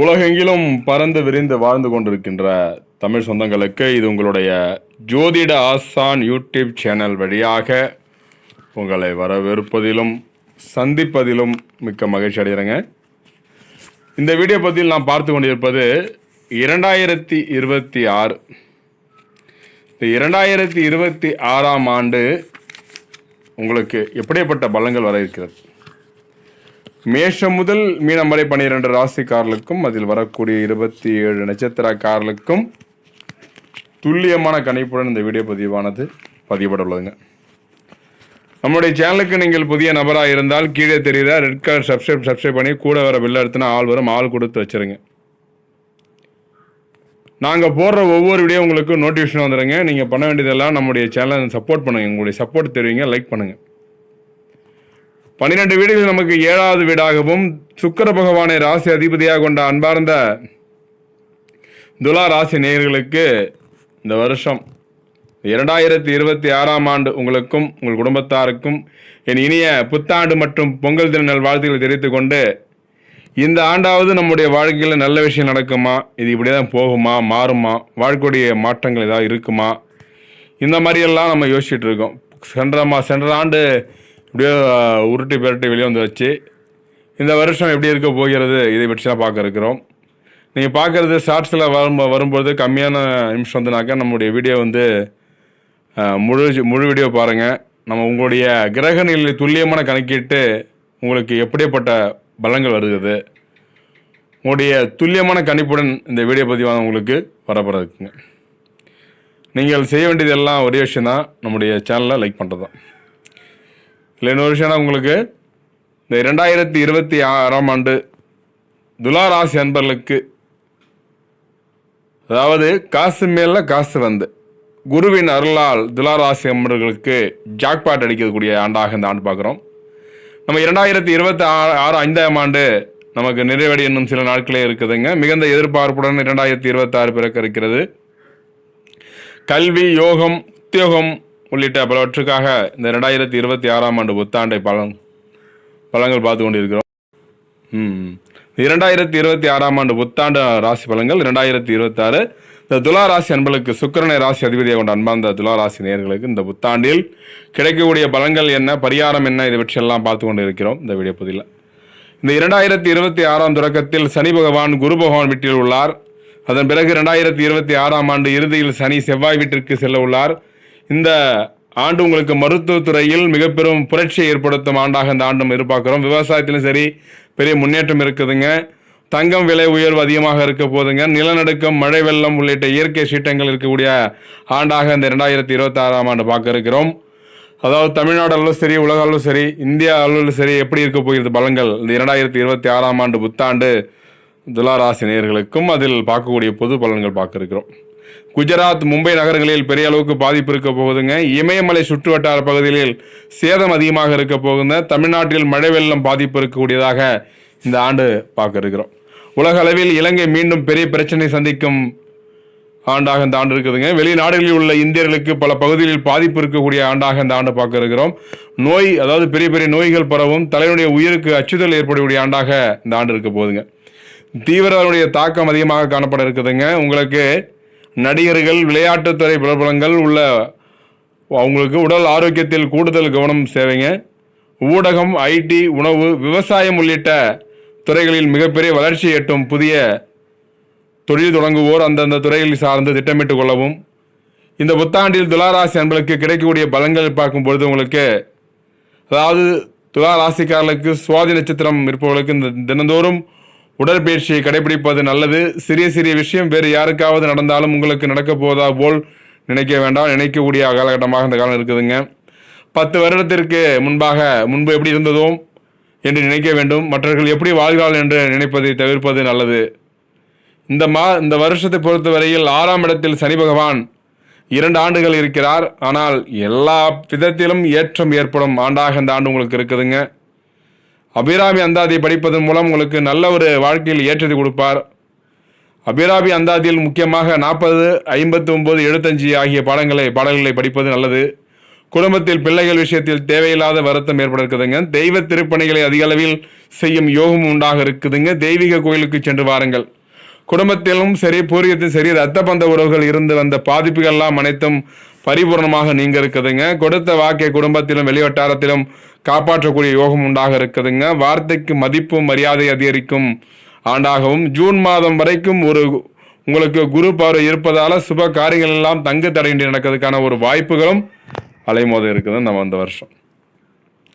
உலகெங்கிலும் பறந்து விரிந்து வாழ்ந்து கொண்டிருக்கின்ற தமிழ் சொந்தங்களுக்கு இது உங்களுடைய ஜோதிட ஆசான் யூடியூப் சேனல் வழியாக உங்களை வரவேற்பதிலும் சந்திப்பதிலும் மிக்க மகிழ்ச்சி அடைகிறேங்க. இந்த வீடியோ பற்றியில் நான் பார்த்து கொண்டிருப்பது இரண்டாயிரத்தி இருபத்தி ஆறு. இந்த இரண்டாயிரத்தி இருபத்தி ஆறாம் ஆண்டு உங்களுக்கு எப்படிப்பட்ட பலங்கள் வர இருக்கிறது? மேஷம் முதல் மீனம் வரை பன்னிரெண்டு ராசிக்காரர்களுக்கும் அதில் வரக்கூடிய இருபத்தி ஏழு நட்சத்திரக்காரர்களுக்கும் துல்லியமான கணிப்புடன் இந்த வீடியோ பதிவானது பதிவிட உள்ளதுங்க நம்மளுடைய சேனலுக்கு நீங்கள் புதிய நபராக இருந்தால் கீழே தெரியுதா ரெட் கலர் சப்ஸ்கிரைப் சப்ஸ்கிரைப் பண்ணி கூட வர பில் எடுத்துனா ஆள் வரும் ஆள் கொடுத்து வச்சிருங்க. நாங்கள் போடுற ஒவ்வொரு வீடியோ உங்களுக்கு நோட்டிஃபிகேஷன் வந்துடுங்க நீங்கள் பண்ண வேண்டியதெல்லாம் நம்முடைய சேனலை சப்போர்ட் பண்ணுங்கள் உங்களுடைய சப்போர்ட் தெரிவிங்க லைக் பண்ணுங்கள் பன்னிரெண்டு வீடுகள் நமக்கு ஏழாவது வீடாகவும் சுக்கர பகவானை ராசி அதிபதியாக கொண்ட அன்பார்ந்த துலா ராசி நேயர்களுக்கு இந்த வருஷம் இரண்டாயிரத்தி இருபத்தி ஆறாம் ஆண்டு உங்களுக்கும் உங்கள் குடும்பத்தாருக்கும் என் இனிய புத்தாண்டு மற்றும் பொங்கல் தின நல்வாழ்த்துக்களை தெரிவித்துக் கொண்டு இந்த ஆண்டாவது நம்முடைய வாழ்க்கையில் நல்ல விஷயம் நடக்குமா? இது இப்படி தான் போகுமா? மாறுமா? வாழ்க்கையுடைய மாற்றங்கள் ஏதாவது இருக்குமா? இந்த மாதிரியெல்லாம் நம்ம யோசிச்சுட்டு இருக்கோம். சென்ற மா சென்ற ஆண்டு இப்படியோ உருட்டி பெருட்டி வெளியே வந்து வச்சு இந்த வருஷம் எப்படி இருக்க போகிறது இதை பற்றி தான் பார்க்க இருக்கிறோம். நீங்கள் பார்க்குறது ஷார்ட்ஸில் வரும் வரும்போது கம்மியான நிமிஷம் வந்துனாக்கா நம்முடைய வீடியோ வந்து முழு முழு வீடியோ பாருங்கள் நம்ம உங்களுடைய கிரக நிலை துல்லியமான கணக்கிட்டு உங்களுக்கு எப்படிப்பட்ட பலங்கள் வருகிறது. உங்களுடைய துல்லியமான கணிப்புடன் இந்த வீடியோ பதிவான உங்களுக்கு வரப்பட இருக்குங்க நீங்கள் செய்ய வேண்டியது எல்லாம் ஒரே விஷயம் தான் நம்முடைய சேனலை லைக் பண்ணுறது தான் இல்லை இன்னொரு உங்களுக்கு? இந்த இரண்டாயிரத்தி இருபத்தி ஆறாம் ஆண்டு துலா ராசி அன்பர்களுக்கு அதாவது காசு மேல காசு வந்து குருவின் அருளால் துலாராசி அன்பர்களுக்கு ஜாக்பாட் அடிக்கக்கூடிய ஆண்டாக இந்த ஆண்டு பார்க்குறோம். நம்ம இரண்டாயிரத்தி இருபத்தி ஆறு ஆறு ஐந்தாம் ஆண்டு நமக்கு நிறைவடி இன்னும் சில நாட்களே இருக்குதுங்க. மிகுந்த எதிர்பார்ப்புடன் இரண்டாயிரத்தி இருபத்தாறு பிறக்க இருக்கிறது கல்வி யோகம் உத்தியோகம் உள்ளிட்ட பலவற்றுக்காக இந்த ரெண்டாயிரத்தி இருபத்தி ஆறாம் ஆண்டு புத்தாண்டை பலன் பழங்கள் பார்த்து கொண்டிருக்கிறோம். இரண்டாயிரத்தி இருபத்தி ஆறாம் ஆண்டு புத்தாண்டு ராசி பலன்கள் இரண்டாயிரத்தி இருபத்தாறு இந்த துலா ராசி அன்பர்களுக்கு சுக்கரனை ராசி அதிபதியாக கொண்ட அன்பார்ந்த துலா ராசி நேர்களுக்கு இந்த புத்தாண்டில் கிடைக்கக்கூடிய பலன்கள் என்ன பரிகாரம் என்ன இதை பற்றியெல்லாம் பார்த்து கொண்டு இருக்கிறோம் இந்த வீடியோ பதிவில் இந்த இரண்டாயிரத்தி இருபத்தி ஆறாம் தொடக்கத்தில் சனி பகவான் குரு பகவான் வீட்டில் உள்ளார். அதன் பிறகு இரண்டாயிரத்தி இருபத்தி ஆறாம் ஆண்டு இறுதியில் சனி செவ்வாய் வீட்டிற்கு செல்ல உள்ளார். இந்த ஆண்டு உங்களுக்கு மருத்துவத்துறையில் மிக பெரும் புரட்சியை ஏற்படுத்தும் ஆண்டாக இந்த ஆண்டும் எதிர்பார்க்குறோம். விவசாயத்திலும் சரி பெரிய முன்னேற்றம் இருக்குதுங்க. தங்கம் விலை உயர்வு அதிகமாக இருக்க போதுங்க. நிலநடுக்கம் மழை வெள்ளம் உள்ளிட்ட இயற்கை சீட்டங்கள் இருக்கக்கூடிய ஆண்டாக இந்த இரண்டாயிரத்தி இருபத்தி ஆறாம் ஆண்டு பார்க்க இருக்கிறோம். அதாவது தமிழ்நாடு அளவில் சரி உலக அளவில் சரி இந்தியா அளவிலும் சரி எப்படி இருக்க போகிறது பலங்கள் இந்த இரண்டாயிரத்தி இருபத்தி ஆறாம் ஆண்டு புத்தாண்டு துலாராசி நேர்களுக்கும் அதில் பார்க்கக்கூடிய பொது பலன்கள் பார்க்க இருக்கிறோம். குஜராத் மும்பை நகரங்களில் பெரிய அளவுக்கு பாதிப்பு இருக்க போகுதுங்க. இமயமலை சுற்றுவட்டார பகுதிகளில் சேதம் அதிகமாக இருக்க போகுதுங்க. தமிழ்நாட்டில் மழை வெள்ளம் பாதிப்பு இருக்கக்கூடியதாக இந்த ஆண்டு பார்க்க இருக்கிறோம். உலக அளவில் இலங்கை மீண்டும் பெரிய பிரச்சனை சந்திக்கும் ஆண்டாக இந்த ஆண்டு இருக்குதுங்க. வெளிநாடுகளில் உள்ள இந்தியர்களுக்கு பல பகுதிகளில் பாதிப்பு இருக்கக்கூடிய ஆண்டாக இந்த ஆண்டு பார்க்க இருக்கிறோம். நோய் அதாவது பெரிய பெரிய நோய்கள் பரவும் தலைவனுடைய உயிருக்கு அச்சுதல் ஏற்படக்கூடிய ஆண்டாக இந்த ஆண்டு இருக்க போகுதுங்க. தீவிரவாதிகளுடைய தாக்கம் அதிகமாக காணப்பட இருக்குதுங்க. உங்களுக்கு நடிகர்கள் விளையாட்டுத்துறை பிரபலங்கள் உள்ள அவங்களுக்கு உடல் ஆரோக்கியத்தில் கூடுதல் கவனம் சேவைங்க ஊடகம் ஐடி உணவு விவசாயம் உள்ளிட்ட துறைகளில் மிகப்பெரிய வளர்ச்சி எட்டும் புதிய தொழில் தொடங்குவோர் அந்தந்த துறையில் சார்ந்து திட்டமிட்டுக் கொள்ளவும். இந்த புத்தாண்டில் துளாராசி அன்பர்களுக்கு கிடைக்கக்கூடிய பலங்கள் பார்க்கும் பொழுது உங்களுக்கு அதாவது துலா ராசிக்காரர்களுக்கு சுவாதி நட்சத்திரம் இருப்பவர்களுக்கு இந்த தினந்தோறும் உடற்பயிற்சியை கடைபிடிப்பது நல்லது. சிறிய சிறிய விஷயம் வேறு யாருக்காவது நடந்தாலும் உங்களுக்கு நடக்க போவதா போல் நினைக்க வேண்டாம். நினைக்கக்கூடிய காலகட்டமாக இந்த காலம் இருக்குதுங்க. பத்து வருடத்திற்கு முன்பாக முன்பு எப்படி இருந்ததோ என்று நினைக்க வேண்டும். மற்றவர்கள் எப்படி வாழ்கிறார்கள் என்று நினைப்பதை தவிர்ப்பது நல்லது. இந்த மா இந்த வருஷத்தை பொறுத்தவரையில் ஆறாம் இடத்தில் சனி பகவான் இரண்டு ஆண்டுகள் இருக்கிறார். ஆனால் எல்லா விதத்திலும் ஏற்றம் ஏற்படும் ஆண்டாக இந்த ஆண்டு உங்களுக்கு இருக்குதுங்க. அபிராமி அந்தாதி படிப்பதன் மூலம் உங்களுக்கு நல்ல ஒரு வாழ்க்கையில் ஏற்றத்தை கொடுப்பார். அபிராமி அந்தாதியில் முக்கியமாக நாற்பது ஐம்பத்தி ஒம்பது எழுபத்தஞ்சு ஆகிய பாடங்களை பாடல்களை படிப்பது நல்லது. குடும்பத்தில் பிள்ளைகள் விஷயத்தில் தேவையில்லாத வருத்தம் ஏற்பட இருக்குதுங்க தெய்வ திருப்பணிகளை அதிக அளவில் செய்யும் யோகம் உண்டாக இருக்குதுங்க. தெய்வீக கோயிலுக்கு சென்று வாருங்கள். குடும்பத்திலும் சரி பூர்வீகத்தில் சரி ரத்த பந்த உறவுகள் இருந்து வந்த பாதிப்புகள்லாம் அனைத்தும் பரிபூர்ணமாக நீங்க இருக்குதுங்க. கொடுத்த வாக்கை குடும்பத்திலும் வெளிவட்டாரத்திலும் காப்பாற்றக்கூடிய யோகம் உண்டாக இருக்குதுங்க. வார்த்தைக்கு மதிப்பு மரியாதை அதிகரிக்கும். ஆண்டாகவும் ஜூன் மாதம் வரைக்கும் ஒரு உங்களுக்கு குரு பார்வை இருப்பதால சுப காரியங்கள் எல்லாம் தங்கு தடையின்றி நடக்கிறதுக்கான ஒரு வாய்ப்புகளும் அலைமோதம் இருக்குது. நம்ம இந்த வருஷம்.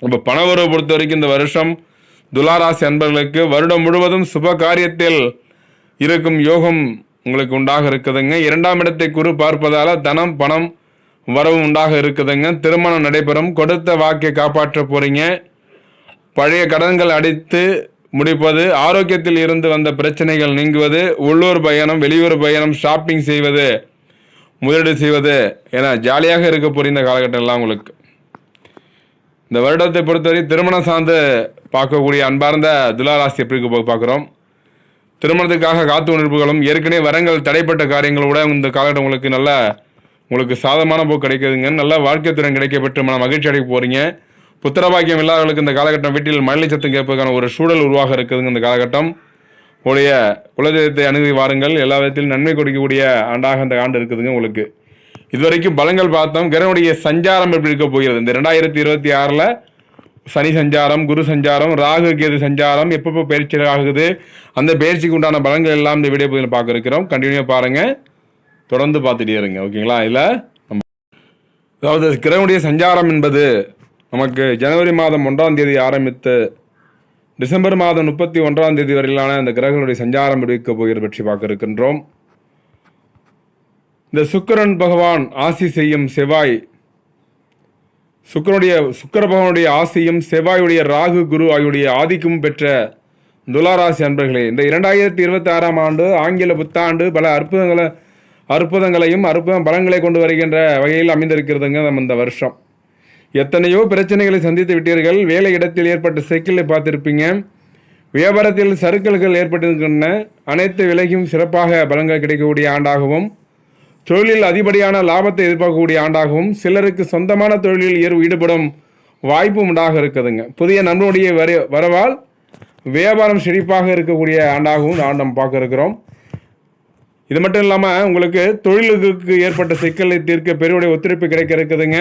இப்போ பண உறவு பொறுத்த வரைக்கும் இந்த வருஷம் துலாராசி அன்பர்களுக்கு வருடம் முழுவதும் சுப காரியத்தில் இருக்கும் யோகம் உங்களுக்கு உண்டாக இருக்குதுங்க. இரண்டாம் இடத்தை குரு பார்ப்பதால தனம் பணம் வரவு உண்டாக இருக்குதுங்க. திருமணம் நடைபெறும். கொடுத்த வாக்கை காப்பாற்ற போறீங்க. பழைய கடன்கள் அடித்து முடிப்பது ஆரோக்கியத்தில் இருந்து வந்த பிரச்சனைகள் நீங்குவது உள்ளூர் பயணம் வெளியூர் பயணம் ஷாப்பிங் செய்வது முதலீடு செய்வது என ஜாலியாக இருக்க போகிற இந்த காலகட்டம் எல்லாம் உங்களுக்கு. இந்த வருடத்தை பொறுத்தவரை திருமணம் சார்ந்து பார்க்கக்கூடிய அன்பார்ந்த துலாராசி எப்படி பார்க்குறோம் திருமணத்துக்காக காத்து உணர்வுகளும் ஏற்கனவே வரங்கள் தடைப்பட்ட காரியங்களோட இந்த காலகட்டம் உங்களுக்கு நல்ல உங்களுக்கு சாதமான போக்கு கிடைக்குதுங்க. நல்ல வாழ்க்கை திறன் கிடைக்கப்பட்டு மன மகிழ்ச்சி அடைய போகிறீங்க புத்திரபாக்கியம் இல்லாதவர்களுக்கு இந்த காலகட்டம் வீட்டில் மழலை சத்தம் கேட்பதற்கான ஒரு சூழல் உருவாக இருக்குதுங்க இந்த காலகட்டம். உடைய குலதெய்வத்தை அணுகி வாருங்கள். எல்லா விதத்திலும் நன்மை கொடுக்கக்கூடிய ஆண்டாக இந்த ஆண்டு இருக்குதுங்க உங்களுக்கு. இதுவரைக்கும் பலங்கள் பார்த்தோம். கிரகனுடைய சஞ்சாரம் எப்படி இருக்க போகிறது? இந்த ரெண்டாயிரத்தி இருபத்தி ஆறில் சனி சஞ்சாரம் குரு சஞ்சாரம் ராகு கேது சஞ்சாரம் எப்பப்போ பயிற்சி ஆகுது? அந்த பயிற்சிக்கு உண்டான பலங்கள் எல்லாம் இந்த வீடியோ பகுதியில் பார்க்க இருக்கிறோம். கண்டினியூ பாருங்கள் தொடர்ந்து பார்த்துட்டே இருங்க ஓகேங்களா? இதில் நம்ம அதாவது கிரகனுடைய சஞ்சாரம் என்பது நமக்கு ஜனவரி மாதம் ஒன்றாம் தேதி ஆரம்பித்து டிசம்பர் மாதம் முப்பத்தி ஒன்றாம் தேதி வரையிலான அந்த கிரகங்களுடைய சஞ்சாரம் விடுவிக்க போகிறது பற்றி பார்க்க இருக்கின்றோம். இந்த சுக்கிரன் பகவான் ஆசி செய்யும் செவ்வாய் சுக்கிரனுடைய சுக்கர பகவானுடைய ஆசியும் செவ்வாயுடைய ராகு குரு ஆகியுடைய ஆதிக்கமும் பெற்ற துலாராசி அன்பர்களே இந்த இரண்டாயிரத்தி இருபத்தி ஆறாம் ஆண்டு ஆங்கில புத்தாண்டு பல அற்புதங்களை அற்புதங்களையும் அற்புத பலங்களை கொண்டு வருகின்ற வகையில் அமைந்திருக்கிறதுங்க நம்ம இந்த வருஷம். எத்தனையோ பிரச்சனைகளை சந்தித்து விட்டீர்கள். வேலை இடத்தில் ஏற்பட்ட சிக்கலை பார்த்துருப்பீங்க. வியாபாரத்தில் சறுக்கல்கள் ஏற்பட்டிருக்கின்றன. அனைத்து விலையும் சிறப்பாக பலங்கள் கிடைக்கக்கூடிய ஆண்டாகவும் தொழிலில் அதிபடியான லாபத்தை எதிர்பார்க்கக்கூடிய ஆண்டாகவும் சிலருக்கு சொந்தமான தொழிலில் ஈடுபடும் வாய்ப்பும் உண்டாக இருக்குதுங்க. புதிய நண்பனுடைய வர வரவால் வியாபாரம் செழிப்பாக இருக்கக்கூடிய ஆண்டாகவும் இந்த பார்க்க இருக்கிறோம். இது மட்டும் இல்லாமல் உங்களுக்கு தொழிலுக்கு ஏற்பட்ட சிக்கலை தீர்க்க பெருவுடைய ஒத்துழைப்பு கிடைக்க இருக்குதுங்க.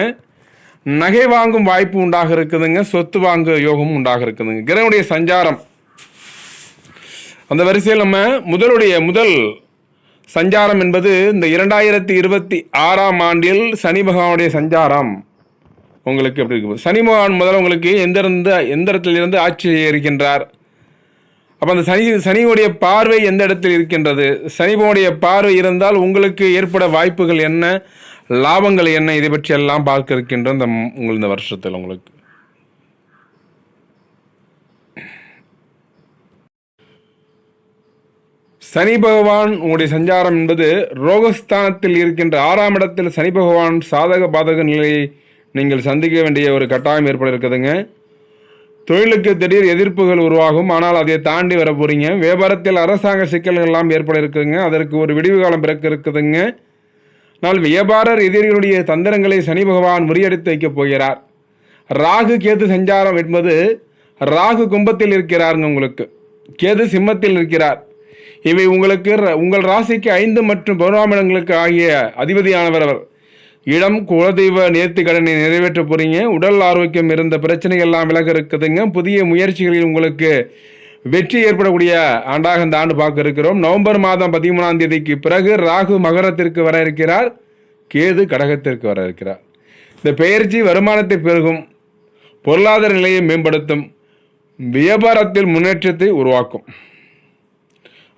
நகை வாங்கும் வாய்ப்பு உண்டாக இருக்குதுங்க. சொத்து வாங்கு யோகமும் உண்டாக இருக்குதுங்க. கிரகனுடைய சஞ்சாரம். அந்த வரிசையில் நம்ம முதலுடைய முதல் சஞ்சாரம் என்பது இந்த இரண்டாயிரத்தி இருபத்தி ஆறாம் ஆண்டில் சனி பகவானுடைய சஞ்சாரம். உங்களுக்கு எப்படி இருக்கு? சனி பகவான் முதல்ல உங்களுக்கு எந்த இருந்து எந்த இடத்துல இருந்து ஆட்சி இருக்கின்றார் அப்போ அந்த சனி சனியுடைய பார்வை எந்த இடத்தில் இருக்கின்றது? சனிபோனுடைய பார்வை இருந்தால் உங்களுக்கு ஏற்பட வாய்ப்புகள் என்ன? லாபங்கள் என்ன? இதை பற்றி எல்லாம் பார்க்க இருக்கின்ற இந்த உங்கள் இந்த வருஷத்தில் உங்களுக்கு. சனி பகவான் உங்களுடைய சஞ்சாரம் என்பது ரோகஸ்தானத்தில் இருக்கின்ற ஆறாம் இடத்தில் சனி பகவான் சாதக பாதக நிலையை நீங்கள் சந்திக்க வேண்டிய ஒரு கட்டாயம் ஏற்பட இருக்குதுங்க தொழிலுக்கு திடீர் எதிர்ப்புகள் உருவாகும். ஆனால் அதை தாண்டி வர போறீங்க வியாபாரத்தில் அரசாங்க சிக்கல்கள் எல்லாம் ஏற்பட இருக்குதுங்க. அதற்கு ஒரு விடிவு காலம் பிறக்க இருக்குதுங்க. ஆனால் வியாபாரர் எதிரிகளுடைய தந்திரங்களை சனி பகவான் முறியடித்து வைக்கப் போகிறார். ராகு கேது சஞ்சாரம் என்பது ராகு கும்பத்தில் இருக்கிறாருங்க உங்களுக்கு. கேது சிம்மத்தில் இருக்கிறார். இவை உங்களுக்கு உங்கள் ராசிக்கு ஐந்து மற்றும் பதினொன்றாம் இடங்களுக்கு ஆகிய அதிபதியானவர் அவர். இடம் குலதெய்வ நேர்த்தி கடனை நிறைவேற்ற போறீங்க. உடல் ஆரோக்கியம் இருந்த பிரச்சனைகள் எல்லாம் விலக இருக்குதுங்க புதிய முயற்சிகளில் உங்களுக்கு வெற்றி ஏற்படக்கூடிய ஆண்டாக இந்த ஆண்டு பார்க்க இருக்கிறோம் நவம்பர் மாதம் பதிமூணாம் தேதிக்கு பிறகு ராகு மகரத்திற்கு வர இருக்கிறார். கேது கடகத்திற்கு வர இருக்கிறார். இந்த பெயர்ச்சி வருமானத்தை பெருகும். பொருளாதார நிலையை மேம்படுத்தும். வியாபாரத்தில் முன்னேற்றத்தை உருவாக்கும்.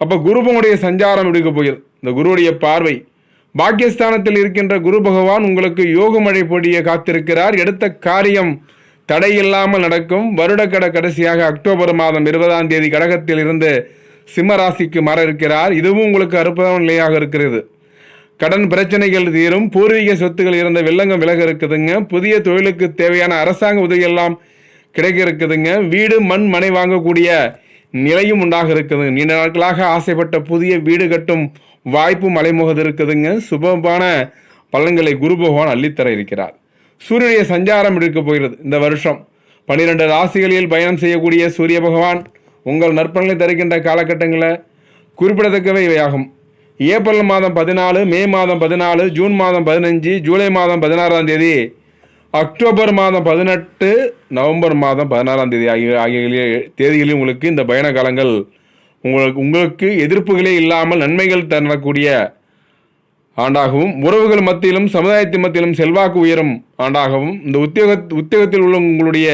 அப்போ குருபனுடைய சஞ்சாரம் எடுக்க போகிறது இந்த குருவுடைய பார்வை பாக்கியஸ்தானத்தில் இருக்கின்ற குரு பகவான் உங்களுக்கு யோக மழை காத்திருக்கிறார். எடுத்த காரியம் தடையில்லாமல் நடக்கும். வருடக்கட கடைசியாக அக்டோபர் மாதம் இருபதாம் தேதி கடகத்தில் இருந்து சிம்மராசிக்கு மர மாற இருக்கிறார். இதுவும் உங்களுக்கு அற்புதமான நிலையாக இருக்கிறது. கடன் பிரச்சனைகள் தீரும். பூர்வீக சொத்துக்கள் இருந்த வெள்ளங்கம் விலக இருக்குதுங்க. புதிய தொழிலுக்கு தேவையான அரசாங்க உதவி எல்லாம் கிடைக்க இருக்குதுங்க. வீடு மண் மனை வாங்கக்கூடிய நிலையும் உண்டாக இருக்குது. நீண்ட நாட்களாக ஆசைப்பட்ட புதிய வீடு கட்டும் வாய்ப்பு மலைமுகது இருக்குதுங்க. சுபமான பலன்களை குரு பகவான் அள்ளித்தர இருக்கிறார். சூரியனுடைய சஞ்சாரம் இருக்க போகிறது. இந்த வருஷம் பன்னிரெண்டு ராசிகளில் பயணம் செய்யக்கூடிய சூரிய பகவான் உங்கள் நற்பலனை தருகின்ற காலகட்டங்களில் குறிப்பிடத்தக்கவை இவையாகும். ஏப்ரல் மாதம் பதினாலு மே மாதம் பதினாலு ஜூன் மாதம் பதினஞ்சு ஜூலை மாதம் பதினாறாம் தேதி அக்டோபர் மாதம் பதினெட்டு நவம்பர் மாதம் பதினாறாம் தேதி ஆகிய ஆகிய தேதிகளில் உங்களுக்கு இந்த பயண காலங்கள் உங்களுக்கு உங்களுக்கு எதிர்ப்புகளே இல்லாமல் நன்மைகள் தரக்கூடிய ஆண்டாகவும் உறவுகள் மத்தியிலும் சமுதாயத்தின் மத்தியிலும் செல்வாக்கு உயரும் ஆண்டாகவும் இந்த உத்தியோக உத்தியோகத்தில் உள்ள உங்களுடைய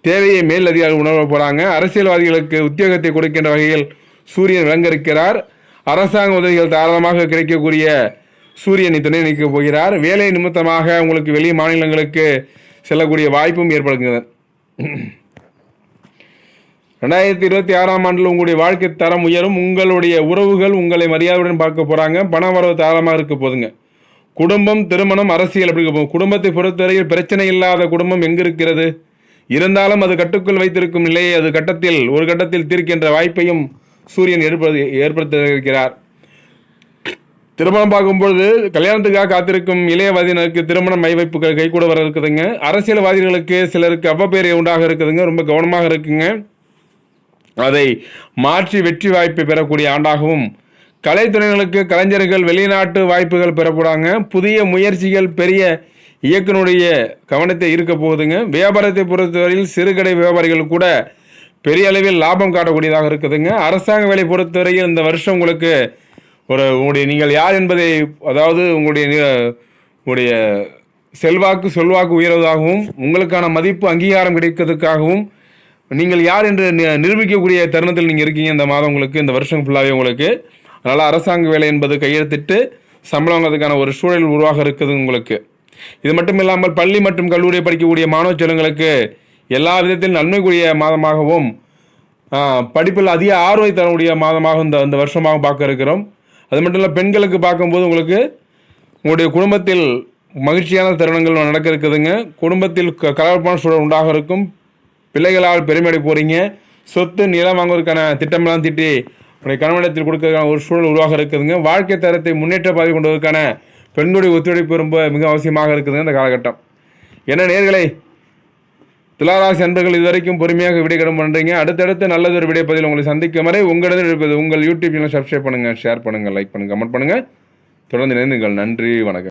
தேவையை மேல் அதிகாரிகள் உணர போகிறாங்க அரசியல்வாதிகளுக்கு உத்தியோகத்தை கொடுக்கின்ற வகையில் சூரியன் விளங்கிருக்கிறார். அரசாங்க உதவிகள் தாராளமாக கிடைக்கக்கூடிய சூரியனை துணை நிற்கப் போகிறார். வேலை நிமித்தமாக உங்களுக்கு வெளி மாநிலங்களுக்கு செல்லக்கூடிய வாய்ப்பும் ஏற்படுகிறது ரெண்டாயிரத்தி இருபத்தி ஆறாம் ஆண்டில் உங்களுடைய வாழ்க்கை தரம் உயரும். உங்களுடைய உறவுகள் உங்களை மரியாதையுடன் பார்க்க போகிறாங்க பண வரவு தாராளமாக இருக்க போதுங்க. குடும்பம் திருமணம் அரசியல் அப்படி இருக்க போகும் குடும்பத்தை பொறுத்தவரையில் பிரச்சனை இல்லாத குடும்பம் எங்கு இருக்கிறது? இருந்தாலும் அது கட்டுக்குள் வைத்திருக்கும் நிலையை அது கட்டத்தில் ஒரு கட்டத்தில் தீர்க்கின்ற வாய்ப்பையும் சூரியன் ஏற்படுத்தி ஏற்படுத்த இருக்கிறார் திருமணம் பார்க்கும்பொழுது கல்யாணத்துக்காக காத்திருக்கும் இளையவாதியினருக்கு திருமணம் மை வைப்புகள் கைகூட வர இருக்குதுங்க. அரசியல்வாதிகளுக்கு சிலருக்கு அவ்வப்பேரை உண்டாக இருக்குதுங்க. ரொம்ப கவனமாக இருக்குங்க. அதை மாற்றி வெற்றி வாய்ப்பை பெறக்கூடிய ஆண்டாகவும் கலைத்துறைகளுக்கு கலைஞர்கள் வெளிநாட்டு வாய்ப்புகள் பெறக்கூடாங்க. புதிய முயற்சிகள் பெரிய இயக்குனுடைய கவனத்தை இருக்க போகுதுங்க. வியாபாரத்தை பொறுத்தவரையில் சிறுகடை வியாபாரிகள் கூட பெரிய அளவில் லாபம் காட்டக்கூடியதாக இருக்குதுங்க. அரசாங்க வேலை பொறுத்தவரையில் இந்த வருஷம் உங்களுக்கு ஒரு உங்களுடைய நீங்கள் யார் என்பதை அதாவது உங்களுடைய உங்களுடைய செல்வாக்கு சொல்வாக்கு உயர்வதாகவும் உங்களுக்கான மதிப்பு அங்கீகாரம் கிடைக்கிறதுக்காகவும் நீங்கள் யார் என்று நி- நிரூபிக்கக்கூடிய தருணத்தில் நீங்கள் இருக்கீங்க இந்த மாதம் உங்களுக்கு இந்த வருஷம் ஃபுல்லாகவே உங்களுக்கு. அதனால் அரசாங்க வேலை என்பது கையெழுத்திட்டு சம்பளம் வாங்கிறதுக்கான ஒரு சூழல் உருவாக இருக்குது உங்களுக்கு. இது மட்டும் இல்லாமல் பள்ளி மற்றும் கல்லூரியை படிக்கக்கூடிய மாணவ செல்வங்களுக்கு எல்லா விதத்திலும் நன்மைக்குரிய மாதமாகவும் படிப்பில் அதிக ஆர்வத்தை தரக்கூடிய மாதமாக இந்த இந்த வருஷமாக பார்க்க இருக்கிறோம். அது மட்டும் இல்லை பெண்களுக்கு பார்க்கும்போது உங்களுக்கு உங்களுடைய குடும்பத்தில் மகிழ்ச்சியான தருணங்கள் நடக்க இருக்குதுங்க. குடும்பத்தில் க- கலகலப்பான சூழல் உண்டாக இருக்கும். பிள்ளைகளால் பெருமையடை போகிறீங்க சொத்து நிலம் வாங்குவதற்கான திட்டமெல்லாம் திட்டி உடைய கணவனிடத்தில் கொடுக்கறதுக்கான ஒரு சூழல் உருவாக இருக்குதுங்க. வாழ்க்கை தரத்தை முன்னேற்ற பாதை கொண்டதற்கான பெண்களுடைய ஒத்துழைப்பு ரொம்ப மிக அவசியமாக இருக்குதுங்க இந்த காலகட்டம். என்ன நேர்களை துளாராசி அன்பர்கள் இதுவரைக்கும் பொறுமையாக விடைகடம் பண்ணுறீங்க அடுத்தடுத்து நல்லதொரு விடை பதில் உங்களை சந்திக்கும் வரை உங்களிடம் இருப்பது உங்கள் யூடியூப் சேனல் சப்ஸ்கிரைப் பண்ணுங்கள் ஷேர் பண்ணுங்கள் லைக் பண்ணுங்கள் கமெண்ட் பண்ணுங்கள் தொடர்ந்து நினைந்துங்கள் நன்றி வணக்கம்.